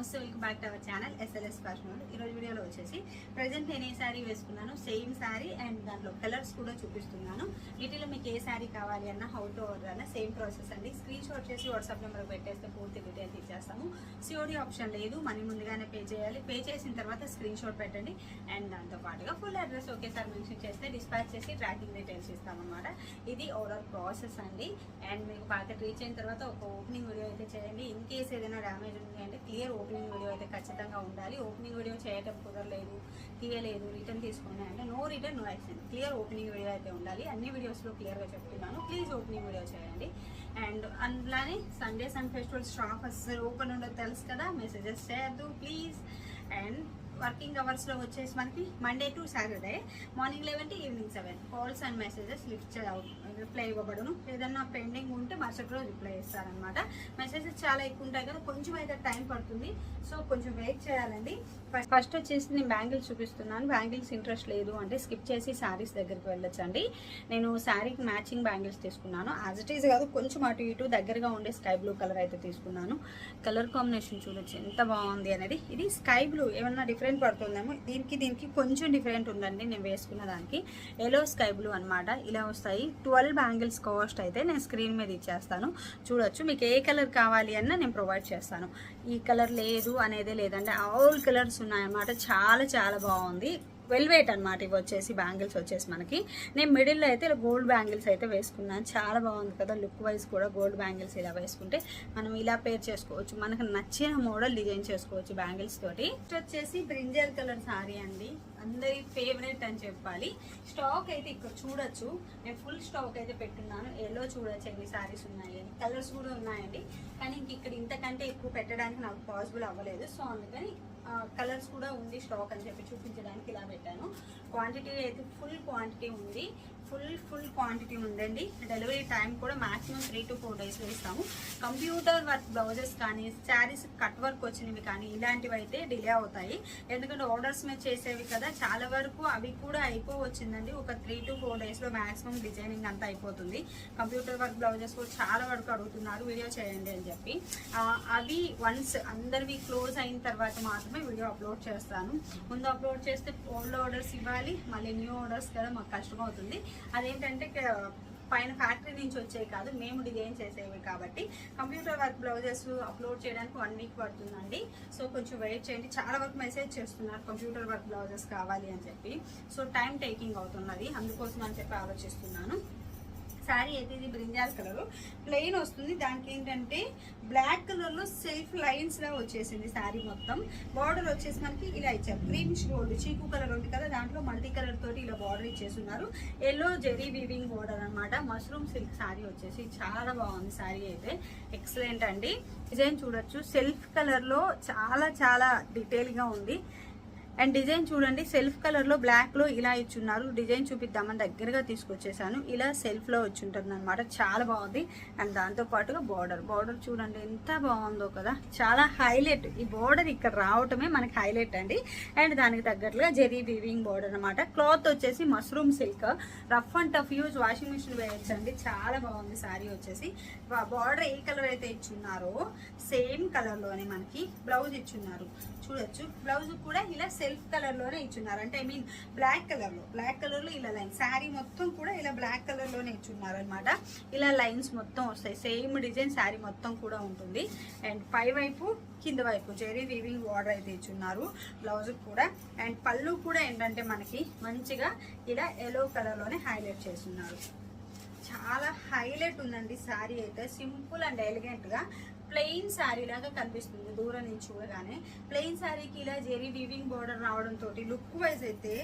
నమస్తే welcome back to our channel SLS fashion ఈరోజు వీడియోలో వచ్చేసి ప్రజెంట్ నేను ఏ శారీ వేసుకున్నాను సేమ్ శారీ అండ్ దాంట్లో కలర్స్ కూడా చూపిస్తున్నాను. వీటిలో మీకు ఏ శారీ కావాలి అన్న హౌ టు ఆర్డర్ అన్న సేమ్ ప్రాసెస్ అండి. స్క్రీన్ షాట్ చేసి వాట్సాప్ నెంబర్ పెట్టేస్తే పూర్తి డీటెయిల్స్ ఇచ్చేస్తాము సిఓడి ఆప్షన్ లేదు మనీ ముందుగానే పే చేయాలి. పే చేసిన తర్వాత స్క్రీన్ షాట్ పెట్టండి. అండ్ దాంతో పాటుగా ఫుల్ అడ్రస్ ఒకేసారి మెన్షన్ చేస్తే డిస్పాచ్ చేసి ట్రాకింగ్ డీటెయిల్స్ ఇస్తామన్నమాట. ఇది ఓవరాల్ ప్రాసెస్ అండి. అండ్ మీకు పాకెట్ రీచ్ అయిన తర్వాత ఒక ఓపెనింగ్ వీడియో అయితే చేయండి. ఇన్ కేస్ ఏదైనా డ్యామేజ్ ఉంది అంటే క్లియర్ ఓపెనింగ్ వీడియో అయితే ఖచ్చితంగా ఉండాలి. ఓపెనింగ్ వీడియో చేయటం కుదరలేదు తీయలేదు రిటర్న్ తీసుకున్నా అంటే no return no action clear opening video అయితే ఉండాలి. అన్ని వీడియోస్లో క్లియర్గా చెప్తున్నాను. ప్లీజ్ ఓపెనింగ్ వీడియో చేయండి. అండ్ అందులోనే సండేస్ అండ్ ఫెస్టివల్ స్టాక్ అస్సలు ఓపెన్ ఉండదు తెలుసు కదా? మెసేజెస్ చేయొద్దు ప్లీజ్ అండ్ వర్కింగ్ అవర్స్లో వచ్చేసి మనకి Monday to Saturday morning eleven to evening seven calls and messages lift reply ఇవ్వబడును. ఏదన్నా పెండింగ్ ఉంటే మరుసటి రోజు రిప్లై చేస్తారనమాట మెసేజెస్ చాలా ఎక్కువ ఉంటాయి కదా కొంచెం అయితే టైం పడుతుంది. సో కొంచెం వెయిట్ చేయాలండి. ఫస్ట్ వచ్చేసి నేను బ్యాంగిల్స్ చూపిస్తున్నాను. బ్యాంగిల్స్ ఇంట్రెస్ట్ లేదు అంటే స్కిప్ చేసి శారీస్ దగ్గరికి వెళ్ళొచ్చండి. నేను శారీకి మ్యాచింగ్ బ్యాంగిల్స్ తీసుకున్నాను. యాజ్ ఇట్ ఈస్ కాదు కొంచెం అటు ఇటు దగ్గరగా ఉండే స్కై బ్లూ కలర్ అయితే తీసుకున్నాను. కలర్ కాంబినేషన్ చూడొచ్చు ఎంత బాగుంది అనేది. ఇది స్కై బ్లూ ఏమన్నా డిఫరెంట్ పడుతుందేమో. దీనికి దీనికి కొంచెం డిఫరెంట్ ఉందండి నేను వేసుకున్న దానికి. ఎల్లో స్కై బ్లూ అనమాట ఇలా వస్తాయి. ట్వెల్వ్ బ్యాంగిల్స్ కాస్ట్ అయితే నేను స్క్రీన్ మీద ఇచ్చేస్తాను. చూడొచ్చు మీకు ఏ కలర్ కావాలి అన్న నేను ప్రొవైడ్ చేస్తాను. ఈ కలర్ లేదు అనేదే లేదంటే ఆల్ కలర్స్ ఉన్నాయన్నమాట. చాలా చాలా బాగుంది. వెల్వేట్ అనమాట ఇవి వచ్చేసి బ్యాంగిల్స్ వచ్చేసి మనకి. నేను మిడిల్లో అయితే ఇలా గోల్డ్ బ్యాంగిల్స్ అయితే వేసుకున్నాను. చాలా బాగుంది కదా లుక్ వైజ్ కూడా గోల్డ్ బ్యాంగిల్స్ ఇలా వేసుకుంటే. మనం ఇలా పేర్ చేసుకోవచ్చు. మనకు నచ్చిన మోడల్ డిజైన్ చేసుకోవచ్చు బ్యాంగిల్స్ తోటి. నెక్స్ట్ వచ్చేసి బ్రింజర్ కలర్ సారీ అండి. అందరి ఫేవరెట్ అని చెప్పాలి. స్టాక్ అయితే ఇక్కడ చూడొచ్చు. నేను ఫుల్ స్టాక్ అయితే పెట్టున్నాను. ఎల్లో చూడొచ్చు ఎన్ని సారీస్ ఉన్నాయి అని కలర్స్ కూడా ఉన్నాయండి. కానీ ఇంక ఇక్కడ ఇంతకంటే ఎక్కువ పెట్టడానికి నాకు పాసిబుల్ అవ్వలేదు. సో అందుకని కలర్స్ కూడా ఉంది స్టాక్ అని చెప్పి చూపించడానికి ఇలా పెట్టాను. క్వాంటిటీ అయితే ఫుల్ క్వాంటిటీ ఉంది. ఫుల్ ఫుల్ క్వాంటిటీ ఉందండి. డెలివరీ టైం కూడా మాక్సిమం త్రీ టు ఫోర్ డేస్లో ఇస్తాము కంప్యూటర్ వర్క్ బ్లౌజెస్ కానీ శారీస్ కట్ వర్క్ వచ్చినవి కానీ ఇలాంటివి అయితే డిలే అవుతాయి. ఎందుకంటే ఆర్డర్స్ మీద చేసేవి కదా చాలా వరకు అవి కూడా అయిపోవచ్చిందండి. ఒక త్రీ టు ఫోర్ డేస్లో మాక్సిమం డిజైనింగ్ అంతా అయిపోతుంది. కంప్యూటర్ వర్క్ బ్లౌజెస్ కూడా చాలా వరకు అడుగుతున్నారు. వీడియో చేయండి అని చెప్పి. అవి వన్స్ అందరివి క్లోజ్ అయిన తర్వాత మాత్రమే వీడియో అప్లోడ్ చేస్తాను. ముందు అప్లోడ్ చేస్తే ఓల్డ్ ఆర్డర్స్ ఇవ్వాలి. మళ్ళీ న్యూ ఆర్డర్స్ కదా మాకు కష్టం అవుతుంది. అదేంటంటే పైన ఫ్యాక్టరీ నుంచి వచ్చేవి కాదు మేము డిజైన్ చేసేవి కాబట్టి కంప్యూటర్ వర్క్ బ్లౌజెస్ అప్లోడ్ చేయడానికి వన్ వీక్ పడుతుందండి. సో కొంచెం వెయిట్ చేయండి. చాలా వరకు మెసేజ్ చేస్తున్నారు కంప్యూటర్ వర్క్ బ్లౌజెస్ కావాలి అని చెప్పి. సో టైం టేకింగ్ అవుతున్నది. అందుకోసం అని చెప్పి ఆలోచిస్తున్నాను. శారీ అయితే ఇది బ్రింజాల్ కలర్ ప్లెయిన్ వస్తుంది. దానికి ఏంటంటే బ్లాక్ కలర్లో సెల్ఫ్ లైన్స్ లా వచ్చేసింది శారీ మొత్తం. బార్డర్ వచ్చేసి మనకి ఇలా ఇచ్చారు. గ్రీనిష్ గోల్డ్ చీకు కలర్ ఉంది కదా దాంట్లో మల్టీ కలర్ తోటి ఇలా బార్డర్ ఇచ్చేస్తున్నారు. ఎల్లో జెరీ వీవింగ్ బార్డర్ అన్నమాట. మష్రూమ్ సిల్క్ శారీ వచ్చేసి. చాలా బాగుంది శారీ అయితే. ఎక్సలెంట్ అండి. డిజైన్ చూడొచ్చు? సెల్ఫ్ కలర్లో చాలా చాలా డీటెయిల్గా ఉంది. అండ్ డిజైన్ చూడండి సెల్ఫ్ కలర్లో బ్లాక్లో ఇలా ఇచ్చున్నారు. డిజైన్ చూపిద్దామని దగ్గరగా తీసుకొచ్చేసాను. ఇలా సెల్ఫ్లో వచ్చి ఉంటుంది అనమాట చాలా బాగుంది. అండ్ దాంతో పాటుగా బార్డర్. బార్డర్ చూడండి ఎంత బాగుందో కదా. చాలా హైలైట్. ఈ బార్డర్ ఇక్కడ రావటమే మనకి హైలైట్ అండి. అండ్ దానికి తగ్గట్లుగా జెరీ వీవింగ్ బార్డర్ అనమాట క్లాత్ వచ్చేసి mushroom silk. Rough and tough use washing machine వేయొచ్చు అండి. చాలా బాగుంది శారీ వచ్చేసి. బార్డర్ ఏ కలర్ అయితే ఇచ్చున్నారో సేమ్ కలర్లోనే మనకి బ్లౌజ్ ఇచ్చున్నారు. చూడొచ్చు. బ్లౌజ్ కూడా ఇలా సెల్ఫ్ కలర్లోనే ఇచ్చున్నారు. అంటే ఐ మీన్ బ్లాక్ కలర్లో. బ్లాక్ కలర్లో ఇలా లైన్ శారీ మొత్తం కూడా ఇలా బ్లాక్ కలర్లోనే ఇచ్చున్నారు అనమాట ఇలా లైన్స్ మొత్తం వస్తాయి. సేమ్ డిజైన్ శారీ మొత్తం కూడా ఉంటుంది. అండ్ పై వైపు కింద వైపు జెరీ వీవింగ్ వార్డర్ అయితే ఇచ్చున్నారు. బ్లౌజ్ కూడా. అండ్ పళ్ళు కూడా ఏంటంటే మనకి మంచిగా ఇలా ఎల్లో కలర్లోనే హైలైట్ చేస్తున్నారు. చాలా హైలైట్ ఉందండి శారీ అయితే. సింపుల్ అండ్ ఎలిగెంట్గా ప్లెయిన్ శారీ లాగా కనిపిస్తుంది దూరం నుంచి చూడగానే. ప్లెయిన్ శారీకి ఇలా జెరీ వీవింగ్ బోర్డర్ రావడం తోటి లుక్ వైజ్ అయితే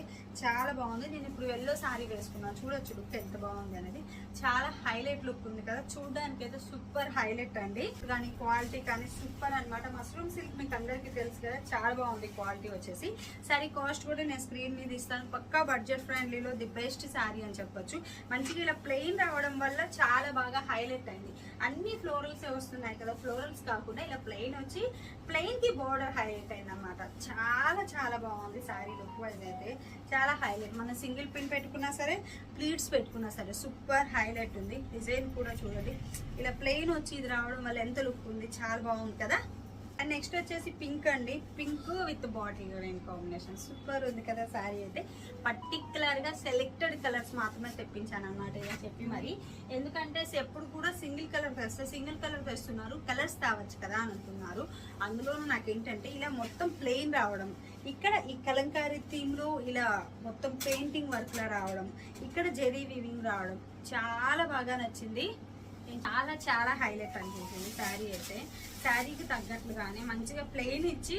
చాలా బాగుంది. నేను ఇప్పుడు ఎల్లో శారీ వేసుకున్నాను. చూడొచ్చు లుక్ ఎంత బాగుంది అనేది. చాలా హైలైట్ లుక్ ఉంది కదా. చూడడానికి అయితే సూపర్ హైలైట్ అండి. దాని క్వాలిటీ కానీ సూపర్ అన్నమాట. మష్రూమ్ సిల్క్ మీకు అందరికీ తెలుసు కదా చాలా బాగుంది క్వాలిటీ వచ్చేసి. శారీ కాస్ట్ కూడా నేను స్క్రీన్ మీద ఇస్తాను. పక్కా బడ్జెట్ ఫ్రెండ్లీలో ది బెస్ట్ శారీ అని చెప్పొచ్చు. మంచిగా ఇలా ప్లెయిన్ రావడం వల్ల చాలా బాగా హైలైట్ అయింది అన్ని ఫ్లోరల్స్ వస్తున్నాయి కదా. ఫ్లోరల్స్ కాకుండా ఇలా ప్లెయిన్ వచ్చి ప్లెయిన్కి బోర్డర్ హైలైట్ అయిందనమాట చాలా చాలా బాగుంది శారీ లుక్ వైజ్ అయితే. చాలా హైలైట్. మనం సింగిల్ పిన్ పెట్టుకున్నా సరే ప్లీట్స్ పెట్టుకున్నా సరే సూపర్ హైలైట్ ఉంది. డిజైన్ కూడా చూడండి. ఇలా ప్లెయిన్ వచ్చి ఇది రావడం వల్ల ఎంత లుక్ ఉంది చాలా బాగుంది కదా? అండ్ నెక్స్ట్ వచ్చేసి పింక్ అండి. Pink with bottle green combination. Super ఉంది కదా శారీ అయితే. పర్టిక్యులర్గా సెలెక్టెడ్ కలర్స్ మాత్రమే తెప్పించాను అనమాట ఇలా చెప్పి మరి. ఎందుకంటే ఎప్పుడు కూడా single colour dress single colour తెస్తున్నారు కలర్స్ తావచ్చు కదా అని అంటున్నారు. అందులోనూ నాకు ఏంటంటే ఇలా మొత్తం ప్లెయిన్ రావడం. ఇక్కడ ఈ కలంకారీ థీమ్లో ఇలా మొత్తం పెయింటింగ్ వర్క్లో రావడం. ఇక్కడ జెరీ వివింగ్ రావడం. చాలా బాగా నచ్చింది. చాలా చాలా హైలైట్ అనిపించింది శారీ అయితే. శారీకి తగ్గట్లుగానే మంచిగా ప్లెయిన్ ఇచ్చి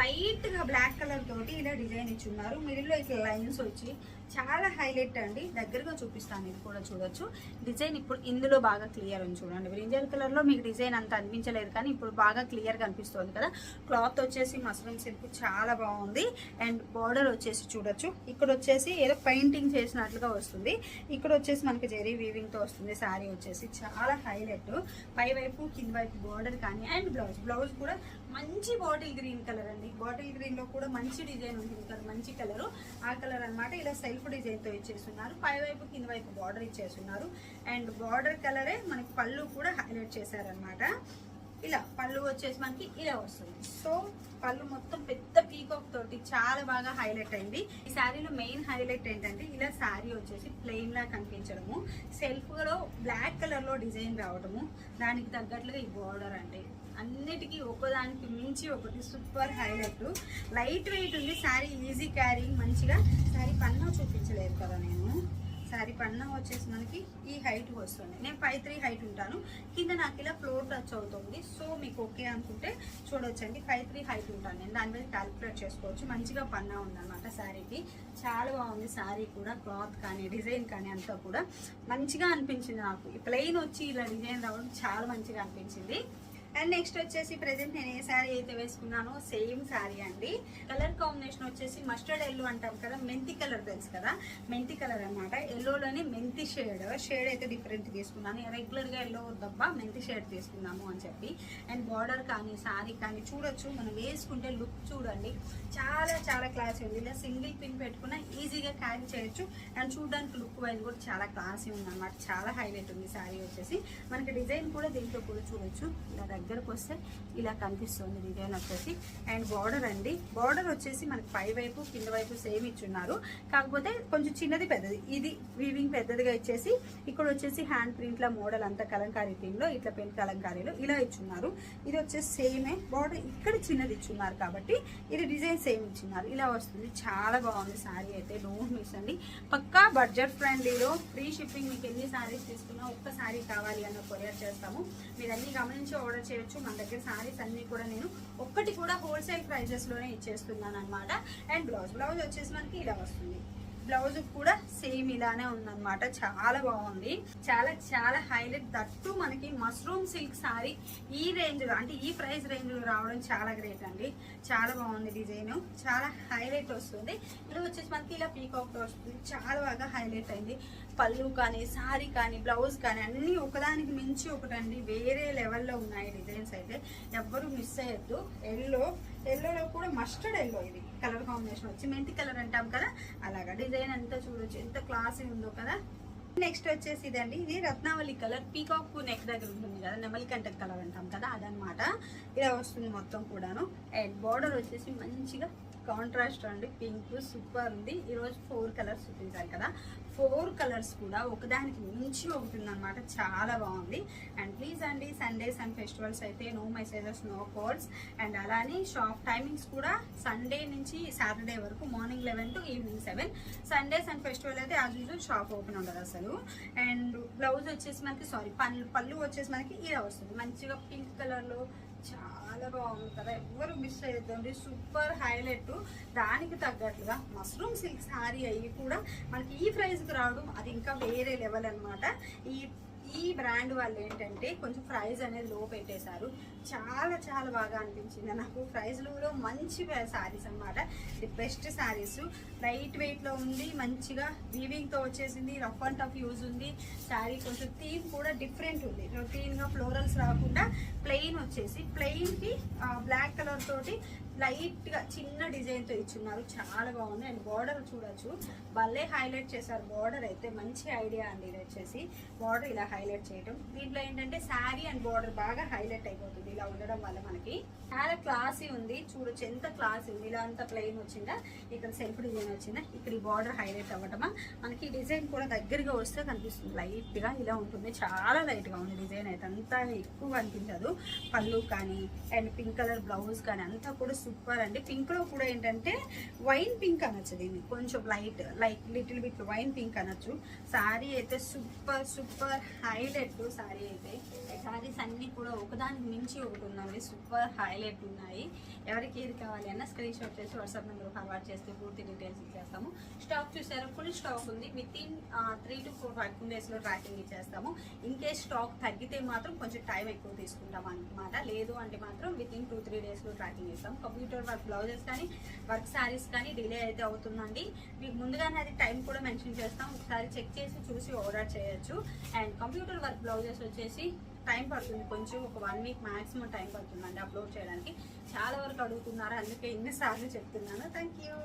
లైట్గా బ్లాక్ కలర్ తోటి ఇలా డిజైన్ ఇచ్చి ఉన్నారు మిడిల్లో ఇట్లా లైన్స్ వచ్చి చాలా హైలైట్ అండి. దగ్గరగా చూపిస్తాను ఇది కూడా చూడొచ్చు. డిజైన్ ఇప్పుడు ఇందులో బాగా క్లియర్ ఉంది చూడండి. బ్రింజల్ కలర్లో మీకు డిజైన్ అంత అనిపించలేదు కానీ ఇప్పుడు బాగా క్లియర్గా అనిపిస్తుంది కదా. క్లాత్ వచ్చేసి మస్రూమ్ సిల్క్ చాలా బాగుంది. అండ్ బార్డర్ వచ్చేసి చూడొచ్చు. ఇక్కడ వచ్చేసి ఏదో పెయింటింగ్ చేసినట్లుగా వస్తుంది. ఇక్కడ వచ్చేసి మనకి జెరీ వీవింగ్తో వస్తుంది. శారీ వచ్చేసి చాలా హైలైట్ పై వైపు కింద వైపు బార్డర్ కానీ అండ్ బ్లౌజ్. బ్లౌజ్ కూడా మంచి బాటిల్ గ్రీన్ కలర్ అండి. బాటిల్ గ్రీన్లో కూడా మంచి డిజైన్ ఉంటుంది కదా మంచి కలర్. ఆ కలర్ అన్నమాట ఇలా సెల్ఫ్ డిజైన్తో ఇచ్చేస్తున్నారు. పై వైపు కింద వైపు బార్డర్ ఇచ్చేస్తున్నారు. అండ్ బార్డర్ కలరే మనకి పళ్ళు కూడా హైలైట్ చేశారనమాట ఇలా పళ్ళు వచ్చేసి మనకి ఇలా వస్తుంది. సో పళ్ళు మొత్తం పెద్ద పీకాక్ తోటి చాలా బాగా హైలైట్ అయింది. ఈ శారీలో మెయిన్ హైలైట్ ఏంటంటే ఇలా శారీ వచ్చేసి ప్లెయిన్ లా కనిపించడము. సెల్ఫ్లో బ్లాక్ కలర్లో డిజైన్ రావడము. దానికి తగ్గట్లుగా ఈ బార్డర్ అండి అన్నిటికీ ఒకదానికి మించి ఒకటి సూపర్ హైలైట్. లైట్ వెయిట్ ఉంది శారీ ఈజీ క్యారింగ్ మంచిగా. శారీ పన్నా చూపించలేదు కదా నేను. శారీ పన్నా వచ్చేసి మనకి ఈ హైట్ వస్తుంది. నేను ఫైవ్ త్రీ హైట్ ఉంటాను. కింద నాకు ఇలా ఫ్లోర్ టచ్ అవుతుంది. సో మీకు ఓకే అనుకుంటే చూడొచ్చండి. ఫైవ్ త్రీ హైట్ ఉంటాను. నేను దాని మీద క్యాలిక్యులేట్ చేసుకోవచ్చు. మంచిగా పన్నా ఉందన్నమాట శారీకి చాలా బాగుంది శారీ కూడా క్లాత్ కానీ డిజైన్ కానీ అంతా కూడా. మంచిగా అనిపించింది నాకు. ఈ ప్లెయిన్ వచ్చి ఇలా డిజైన్ రావడం చాలా మంచిగా అనిపించింది. అండ్ నెక్స్ట్ వచ్చేసి ప్రెసెంట్ నేను ఏ శారీ అయితే వేసుకున్నానో సేమ్ శారీ అండి. కలర్ కాంబినేషన్ వచ్చేసి మస్టర్డ్ ఎల్లో అంటాం కదా మెంతి కలర్ తెలుసు కదా? మెంతి కలర్ అనమాట ఎల్లోలోనే మెంతి షేడ్ షేడ్ అయితే డిఫరెంట్ తీసుకున్నాను రెగ్యులర్గా ఎల్లో వద్దబ్బా మెంతి షేడ్ తీసుకున్నాము అని చెప్పి. అండ్ బార్డర్ కానీ శారీ కానీ చూడొచ్చు. మనం వేసుకుంటే లుక్ చూడండి. చాలా చాలా క్లాసీ ఉంది. ఇలా సింగిల్ పిన్ పెట్టుకున్నా ఈజీగా క్యారీ చేయొచ్చు. అండ్ చూడడానికి లుక్ వైజ్ కూడా చాలా క్లాసీ ఉంది అనమాట చాలా హైలైట్ ఉంది శారీ వచ్చేసి. మనకి డిజైన్ కూడా దీంట్లో కూడా చూడొచ్చు. ఇలా దగ్గరకు వస్తే ఇలా కనిపిస్తుంది డిజైన్ వచ్చేసి. అండ్ బార్డర్ అండి. బార్డర్ వచ్చేసి మనకి పై వైపు కింద వైపు సేమ్ ఇచ్చున్నారు. కాకపోతే కొంచెం చిన్నది పెద్దది. ఇది వీవింగ్ పెద్దదిగా ఇచ్చేసి ఇక్కడ వచ్చేసి హ్యాండ్ ప్రింట్ల మోడల్ అంతా కలంకారీ థీమ్లో ఇట్లా పెన్ కలంకారీలో ఇలా ఇచ్చున్నారు. ఇది వచ్చేసి సేమే బార్డర్ ఇక్కడ చిన్నది ఇచ్చున్నారు కాబట్టి ఇది డిజైన్ సేమ్ ఇచ్చున్నారు. ఇలా వస్తుంది. చాలా బాగుంది శారీ అయితే. డోంట్ మిస్ అండి. పక్కా బడ్జెట్ ఫ్రెండ్లీలో ఫ్రీ షిప్పింగ్ మీకు ఎన్ని శారీస్ తీసుకున్నా ఒక్క శారీ కావాలి అన్న కొరియర్ చేస్తాము. మీరు అన్ని గమనించి ఆర్డర్ చేయొచ్చు. మన దగ్గర శారీస్ అన్నీ కూడా నేను ఒక్కటి కూడా హోల్సేల్ ప్రైజెస్లోనే ఇచ్చేస్తున్నాను అనమాట అండ్ బ్లౌజ్ బ్లౌజ్ వచ్చేసి మనకి ఇలా వస్తుంది. బ్లౌజ్ కూడా సేమ్ ఇలానే ఉందన్నమాట. చాలా బాగుంది. చాలా చాలా హైలైట్ దట్టు మనకి మష్రూమ్ సిల్క్ సారీ ఈ రేంజ్లో అంటే ఈ ప్రైస్ రేంజ్లో రావడం చాలా గ్రేట్ అండి. చాలా బాగుంది డిజైన్. చాలా హైలైట్ వస్తుంది. ఇది వచ్చేసి మనకి ఇలా పీకాక్ వస్తుంది. చాలా బాగా హైలైట్ అయింది. పళ్ళు కానీ సారీ కానీ బ్లౌజ్ కానీ అన్నీ ఒకదానికి మించి ఒకటండి. వేరే లెవెల్లో ఉన్నాయి డిజైన్స్ అయితే. ఎవ్వరు మిస్ అయ్యద్దు. ఎల్లో ఎల్లోలో కూడా మస్టర్డ్ ఎల్లో ఇది. కలర్ కాంబినేషన్ వచ్చి మెంతి కలర్ అంటాం కదా? అలాగా. డిజైన్ అంతా చూడొచ్చు. ఎంత క్లాసీ ఉందో కదా? నెక్స్ట్ వచ్చేసి ఇదండి. ఇది రత్నావళి కలర్ పీకాక్ నెక్ దగ్గర ఉంటుంది కదా? నెమలికంట కలర్ అంటాం కదా? అదనమాట ఇలా వస్తుంది మొత్తం కూడాను. అండ్ బార్డర్ వచ్చేసి మంచిగా కాంట్రాస్ట్ అండి పింక్ సూపర్ ఉంది. ఈరోజు ఫోర్ కలర్స్ చూపించారు కదా. ఫోర్ కలర్స్ కూడా ఒకదానికి మించి ఒకటి ఉందన్నమాట చాలా బాగుంది. అండ్ ప్లీజ్ అండి సండేస్ అండ్ ఫెస్టివల్స్ అయితే no messages no calls and అలానే షాప్ టైమింగ్స్ కూడా సండే నుంచి సాటర్డే వరకు morning eleven to evening seven Sundays and festival అయితే యాజ్ యూజువల్ షాప్ ఓపెన్ ఉండదు అసలు. అండ్ బ్లౌజ్ వచ్చేసి మనకి సారీ పళ్ళు పళ్ళు వచ్చేసి మనకి ఇలా వస్తుంది. మంచిగా పింక్ కలర్లో చాలా బాగుంది కదా. ఎవరు మిస్ అయ్యద్దండి సూపర్ హైలైట్ దానికి తగ్గట్లుగా మష్రూమ్ సిల్క్ శారీ అయ్యి కూడా మనకి ఈ ప్రైస్కి రావడం అది ఇంకా వేరే లెవెల్ అనమాట ఈ ఈ బ్రాండ్ వాళ్ళు ఏంటంటే కొంచెం ప్రైస్ అనేది లో పెట్టేశారు. చాలా చాలా బాగా అనిపించింది. నాకు ప్రైస్లో మంచి శారీస్ అన్నమాట. The best saris. లైట్ వెయిట్లో ఉంది మంచిగా వీవింగ్తో వచ్చేసింది రఫ్ అండ్ టఫ్ యూజ్ ఉంది. శారీ కొంచెం థీమ్ కూడా డిఫరెంట్ ఉంది. రొటీన్గా ఫ్లోరల్స్ రాకుండా ప్లెయిన్ వచ్చేసి ప్లెయిన్కి బ్లాక్ కలర్ తోటి లైట్గా చిన్న డిజైన్తో ఇచ్చున్నారు. చాలా బాగుంది. అండ్ బార్డర్ చూడొచ్చు. భలే హైలైట్ చేశారు. బార్డర్ అయితే మంచి ఐడియా అండి ఇది వచ్చేసి. బార్డర్ ఇలా హైలైట్ చేయడం దీంట్లో ఏంటంటే శారీ అండ్ బార్డర్ బాగా హైలైట్ అయిపోతుంది. ఇలా ఉండడం వల్ల మనకి చాలా క్లాసీ ఉంది. చూడొచ్చు. ఎంత క్లాసీ ఉంది. ఇలా అంత ప్లెయిన్ వచ్చిందా? ఇక్కడ సెల్ఫ్ డిజైన్ వచ్చిందా? ఇక్కడ ఈ బార్డర్ హైలైట్ అవ్వటమా? మనకి ఈ డిజైన్ కూడా దగ్గరగా వస్తే కనిపిస్తుంది. లైట్గా ఇలా ఉంటుంది. చాలా లైట్గా ఉంది డిజైన్ అయితే. అంతా ఎక్కువ అనిపించదు. పళ్ళు కానీ అండ్ పింక్ కలర్ బ్లౌజ్ కానీ అంతా కూడా సూపర్ అండి. పింక్లో కూడా ఏంటంటే వైన్ పింక్ అనొచ్చు దీన్ని. కొంచెం light like little bit wine pink అనొచ్చు. సారీ అయితే సూపర్ సూపర్ హైలైట్ సారీ అయితే. సారీస్ అన్ని కూడా ఒకదానికి మించి ఒకటి ఉందండి. సూపర్ హైలైట్ ఉన్నాయి. ఎవరికి ఏది కావాలి అన్న స్క్రీన్ షాట్ చేసి వాట్సాప్ నెంబర్ ఫార్వర్డ్ చేస్తే పూర్తి డీటెయిల్స్ ఇచ్చేస్తాము. స్టాక్ చూసారా? ఫుల్ స్టాక్ ఉంది. Within three to four working డేస్లో ట్రాకింగ్ ఇచ్చేస్తాము. ఇన్ కేస్ స్టాక్ తగ్గితే మాత్రం కొంచెం టైం ఎక్కువ తీసుకుంటాం అనమాట లేదు అంటే మాత్రం విత్ ఇన్ టూ త్రీ డేస్లో ట్రాకింగ్ ఇస్తాం. కంప్యూటర్ వర్క్ బ్లౌజెస్ కానీ వర్క్ శారీస్ కానీ డిలే అయితే అవుతుందండి. మీకు ముందుగానే అది టైం కూడా మెన్షన్ చేస్తాం. ఒకసారి చెక్ చేసి చూసి ఆర్డర్ చేయొచ్చు. అండ్ కంప్యూటర్ వర్క్ బ్లౌజెస్ వచ్చేసి టైం పడుతుంది. కొంచెం ఒక వన్ వీక్ మ్యాక్సిమం టైం పడుతుందండి అప్లోడ్ చేయడానికి. చాలా వరకు అడుగుతున్నారు. అందుకే ఇన్నిసార్లు చెప్తున్నాను. Thank you